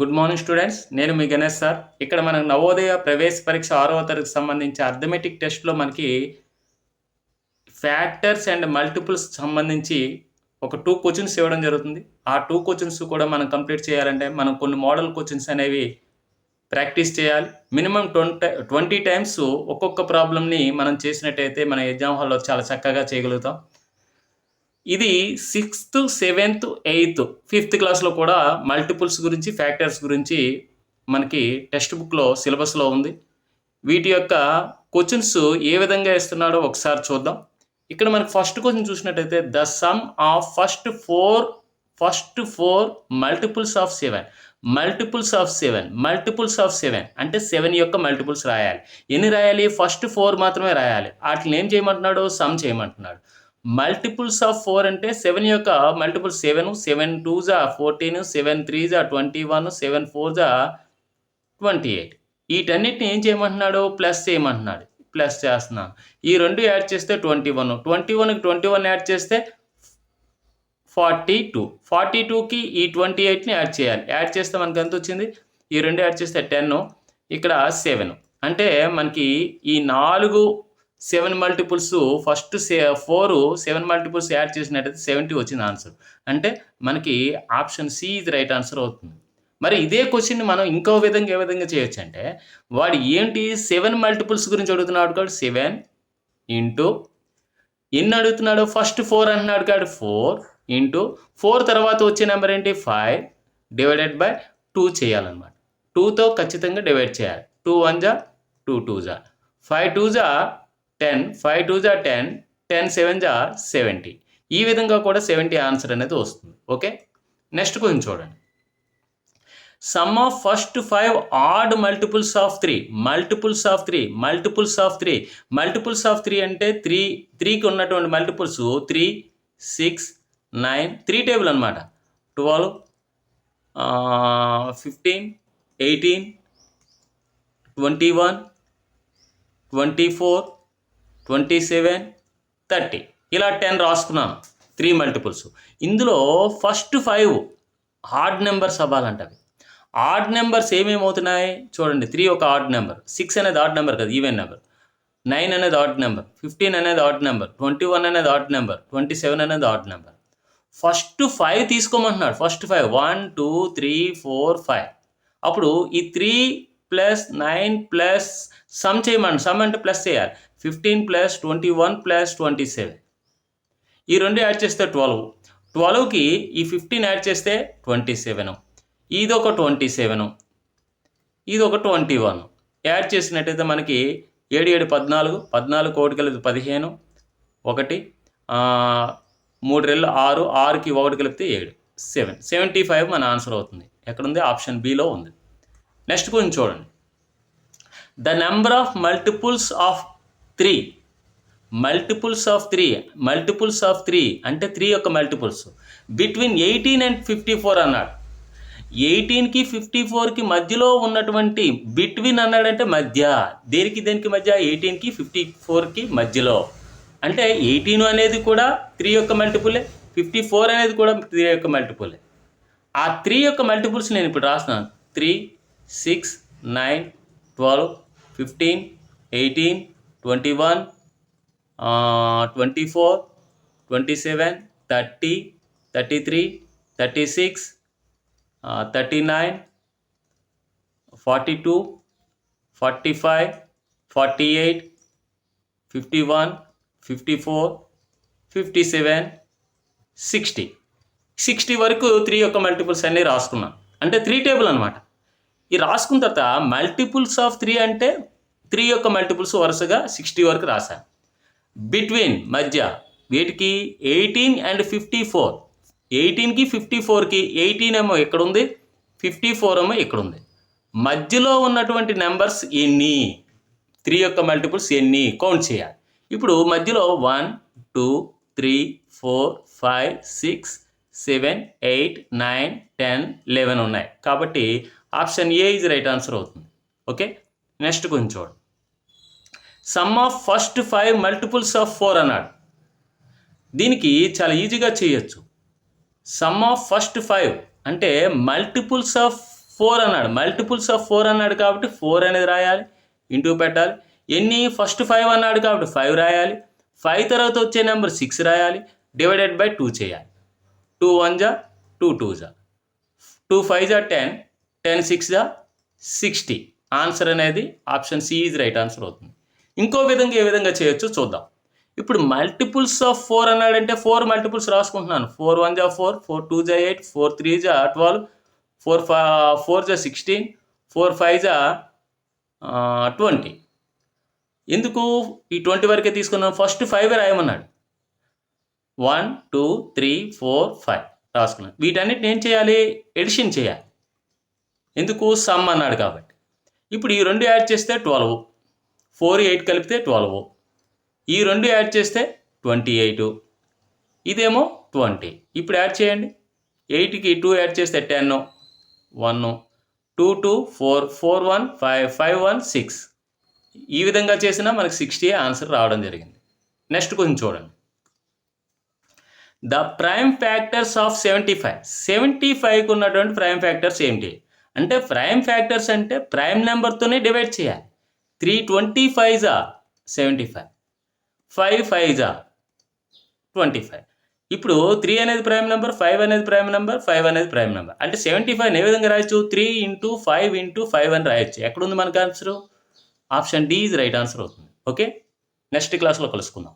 Good morning students నేను మీ Ganesh sir. ఇక్కడ మనం నవోదయ ప్రవేశ పరీక్ష ఆరవ తరగతి సంబంధించి అర్థమెటిక్ టెస్ట్లో మనకి ఫ్యాక్టర్స్ అండ్ మల్టిపుల్స్ సంబంధించి ఒక టూ క్వశ్చన్స్ ఇవ్వడం జరుగుతుంది. ఆ టూ క్వశ్చన్స్ కూడా మనం కంప్లీట్ చేయాలంటే మనం కొన్ని మోడల్ క్వశ్చన్స్ అనేవి ప్రాక్టీస్ చేయాలి. మినిమం ట్వంటీ ట్వంటీ టైమ్స్ ఒక్కొక్క ప్రాబ్లమ్ని మనం చేసినట్టయితే మన ఎగ్జామ్ హాల్లో చాలా చక్కగా చేయగలుగుతాం. ఇది సిక్స్త్ సెవెంత్ ఎయిత్ ఫిఫ్త్ క్లాస్లో కూడా మల్టిపుల్స్ గురించి ఫ్యాక్టర్స్ గురించి మనకి టెక్స్ట్ బుక్లో సిలబస్లో ఉంది. వీటి యొక్క క్వశ్చన్స్ ఏ విధంగా ఇస్తున్నాడో ఒకసారి చూద్దాం. ఇక్కడ మనకి ఫస్ట్ క్వశ్చన్ చూసినట్టయితే the sum of first four first four multiples of seven multiples of seven multiples of seven అంటే సెవెన్ యొక్క మల్టిపుల్స్ రాయాలి. ఎన్ని రాయాలి? ఫస్ట్ ఫోర్ మాత్రమే రాయాలి. వాటిని ఏం చేయమంటున్నాడు? సమ్ చేయమంటున్నాడు. మల్టిపుల్స్ ఆఫ్ ఫోర్ అంటే సెవెన్ యొక్క మల్టిపుల్ సెవెన్ సెవెన్ టూ జా ఫోర్టీన్ సెవెన్ త్రీ జా ట్వంటీ వన్ సెవెన్ ఫోర్ జా ట్వంటీ ఎయిట్ వీటన్నిటిని ఏం చేయమంటున్నాడు? ప్లస్ చేయమంటున్నాడు. ప్లస్ చేస్తున్నాను ఈ రెండు యాడ్ చేస్తే ట్వంటీ వన్ ట్వంటీ వన్కి ట్వంటీ వన్ యాడ్ చేస్తే ఫార్టీ టూ ఫార్టీ టూకి ఈ ట్వంటీ ఎయిట్ని యాడ్ చేయాలి. యాడ్ చేస్తే మనకి ఎంత వచ్చింది? ఈ రెండు యాడ్ చేస్తే టెన్ ఇక్కడ సెవెన్ అంటే మనకి ఈ నాలుగు seven multiples first say four seven multiples add చేసినట్టయితే సెవెంటీ వచ్చింది ఆన్సర్ అంటే మనకి ఆప్షన్ సి ఇది రైట్ ఆన్సర్ అవుతుంది. మరి ఇదే క్వశ్చన్ మనం ఇంకో విధంగా ఏ విధంగా చేయొచ్చు అంటే వాడు ఏంటి సెవెన్ మల్టిపుల్స్ గురించి అడుగుతున్నాడు కాబట్టి సెవెన్ ఇంటూ ఎన్ని అడుగుతున్నాడు? ఫస్ట్ ఫోర్ అంటున్నాడు కాదు ఫోర్ ఇంటూ ఫోర్ తర్వాత వచ్చే నెంబర్ ఏంటి? ఫైవ్ డివైడెడ్ బై టూ చేయాలన్నమాట. టూతో ఖచ్చితంగా డివైడ్ చేయాలి. టూ వన్ జా? టూ టూ జా? ఫైవ్ టూ జా? టెన్ ఫైవ్ టూ జా టెన్ టెన్ సెవెన్ జా సెవెంటీ. ఈ విధంగా కూడా సెవెంటీ ఆన్సర్ అనేది వస్తుంది. ఓకే? నెక్స్ట్ కొంచెం చూడండి. Sum of first five odd multiples of three. Multiples of three multiples of three. Multiples of three అంటే త్రీ త్రీకి ఉన్నటువంటి multiples three six nine three table అనమాట twelve fifteen eighteen twenty one twenty four twenty seven thirty ఇలా ten రాసుకున్నాను three multiples ఇందులో first five odd numbers అవ్వాలంటవి odd numbers ఏమేమవుతున్నాయి? చూడండి త్రీ ఒక ఆడ్ నెంబర్ సిక్స్ అనేది ఆడ్ నెంబర్ కదా ఈవెన్ నెంబర్ నైన్ అనేది ఆడ్ నెంబర్ ఫిఫ్టీన్ అనేది ఆడ్ నెంబర్ ట్వంటీ వన్ అనేది ఆడ్ నెంబర్ ట్వంటీ సెవెన్ అనేది odd number first five తీసుకోమంటున్నాడు. First five one two three four five అప్పుడు ఈ three plus nine plus sum చేయమండి sum అంటే plus చేయాలి. Fifteen plus twenty one plus twenty seven. ఈ రెండు add చేస్తే ట్వెల్వ్. ట్వెల్వ్కి ఈ ఫిఫ్టీన్ యాడ్ చేస్తే ట్వంటీ సెవెన్. ఇది ఒక ట్వంటీ సెవెన్. ఇది ఒక ట్వంటీ వన్. యాడ్ చేసినట్టయితే మనకి ఏడు ఏడు పద్నాలుగు పద్నాలుగు కోటి కలిపి పదిహేను ఒకటి మూడు రెళ్ళు ఆరు ఆరుకి ఒకటి కలిపితే ఏడు సెవెన్. సెవెంటీ ఫైవ్ మన ఆన్సర్ అవుతుంది. ఎక్కడుంది? ఆప్షన్ బిలో ఉంది. నెక్స్ట్ కొంచెం చూడండి. The number of multiples of three. Multiples of three multiples of three అంటే త్రీ యొక్క multiples between eighteen and fifty four అన్నాడు ఎయిటీన్కి ఫిఫ్టీ ఫోర్కి మధ్యలో ఉన్నటువంటి బిట్వీన్ అన్నాడంటే మధ్య. దేనికి దేనికి మధ్య? ఎయిటీన్కి ఫిఫ్టీ ఫోర్కి మధ్యలో. అంటే ఎయిటీన్ అనేది కూడా త్రీ యొక్క మల్టిపులే ఫిఫ్టీ ఫోర్ అనేది కూడా త్రీ యొక్క మల్టిపులే ఆ త్రీ యొక్క మల్టిపుల్స్ నేను ఇప్పుడు రాస్తున్నాను. Three six nine twelve fifteen eighteen twenty one twenty four twenty seven thirty thirty three thirty six thirty nine forty two forty five forty eight fifty one fifty four fifty seven sixty sixty వరకు three యొక్క multiples అన్నీ రాసుకున్నాను. అంటే three table అనమాట ఈ రాసుకున్న తర్వాత multiples of three అంటే త్రీ యొక్క మల్టిపుల్స్ వరుసగా సిక్స్టీ వరకు రాశాను. బిట్వీన్ మధ్య వీటికి ఎయిటీన్ అండ్ ఫిఫ్టీ ఫోర్ ఎయిటీన్కి ఫిఫ్టీ ఫోర్కి ఎయిటీన్ ఏమో ఇక్కడ ఉంది ఫిఫ్టీ ఫోర్ ఏమో ఇక్కడ ఉంది మధ్యలో ఉన్నటువంటి నెంబర్స్ ఎన్ని? త్రీ యొక్క మల్టిపుల్స్ ఎన్ని? కౌంట్ చేయాలి. ఇప్పుడు మధ్యలో one two three four five six seven eight nine ten eleven ఉన్నాయి. కాబట్టి option A is right answer అవుతుంది. ఓకే నెక్స్ట్ కొంచెం చూడండి sum of first five multiples of four అన్నాడు. దీనికి చాలా ఈజీగా చేయొచ్చు. సమ్ ఆఫ్ ఫస్ట్ ఫైవ్ అంటే మల్టిపుల్స్ ఆఫ్ ఫోర్ అన్నాడు. మల్టిపుల్స్ ఆఫ్ ఫోర్ అన్నాడు కాబట్టి ఫోర్ అనేది రాయాలి. ఇంటూ పెట్టాలి. ఎన్ని? ఫస్ట్ ఫైవ్ అన్నాడు కాబట్టి ఫైవ్ రాయాలి. ఫైవ్ తర్వాత వచ్చే నెంబర్ సిక్స్ రాయాలి. డివైడెడ్ బై టూ చేయాలి. టూ వన్ జా టూ టూ జా టూ ఫైవ్ జా టెన్ టెన్ సిక్స్ జా సిక్స్టీ ఆన్సర్ అనేది option C is right answer అవుతుంది. ఇంకో విధంగా ఏ విధంగా చేయొచ్చో చూద్దాం. ఇప్పుడు మల్టిపుల్స్ ఆఫ్ ఫోర్ అన్నాడంటే ఫోర్ మల్టిపుల్స్ రాసుకుంటున్నాను. ఫోర్ వన్ జా ఫోర్ ఫోర్ టూ జా ఎయిట్ ఫోర్ త్రీ జా ట్వెల్వ్ ఫోర్ ఫై ఫోర్ జా సిక్స్టీన్ ఫోర్ ఫైవ్ జా ట్వంటీ. ఎందుకు? ఈ ట్వంటీ వరకే తీసుకున్నాను first five రాయమన్నాడు. One two three four five రాసుకున్నాను వీటన్నిటిని ఏం చేయాలి? ఎడిషన్ చేయాలి. ఎందుకు? సమ్ అన్నాడు కాబట్టి. ఇప్పుడు ఈ రెండు యాడ్ చేస్తే ట్వెల్వ్. ఫోర్ ఎయిట్ కలిపితే ట్వెల్వ్. ఈ రెండు యాడ్ చేస్తే ట్వంటీ ఎయిట్. ఇదేమో ట్వంటీ. ఇప్పుడు యాడ్ చేయండి. ఎయిట్కి టూ యాడ్ చేస్తే ten one two two four four one five five one six. ఈ విధంగా చేసినా మనకి సిక్స్టీ ఆన్సర్ రావడం జరిగింది. నెక్స్ట్ కొంచెం చూడండి. The prime factors of seventy five. Seventy ఫైవ్కి ఉన్నటువంటి ప్రైమ్ ఫ్యాక్టర్స్ ఏంటి? అంటే ప్రైమ్ ఫ్యాక్టర్స్ అంటే ప్రైమ్ నెంబర్తోనే డివైడ్ చేయాలి. త్రీ ట్వంటీ ఫైవ్ జా సెవెంటీ ఫైవ్ ఫైవ్ ఫైవ్ జా ట్వంటీ ఫైవ్ ఇప్పుడు త్రీ అనేది ప్రైమ్ నెంబర్ ఫైవ్ అనేది ప్రైమ్ నెంబర్ ఫైవ్ అనేది ప్రైమ్ నెంబర్ అంటే సెవెంటీ ఫైవ్ ఏ విధంగా రాయొచ్చు? Three into five into five అని రాయొచ్చు. ఎక్కడుంది మనకు answer option D is right answer అవుతుంది. ఓకే నెక్స్ట్ క్లాస్లో కలుసుకుందాం.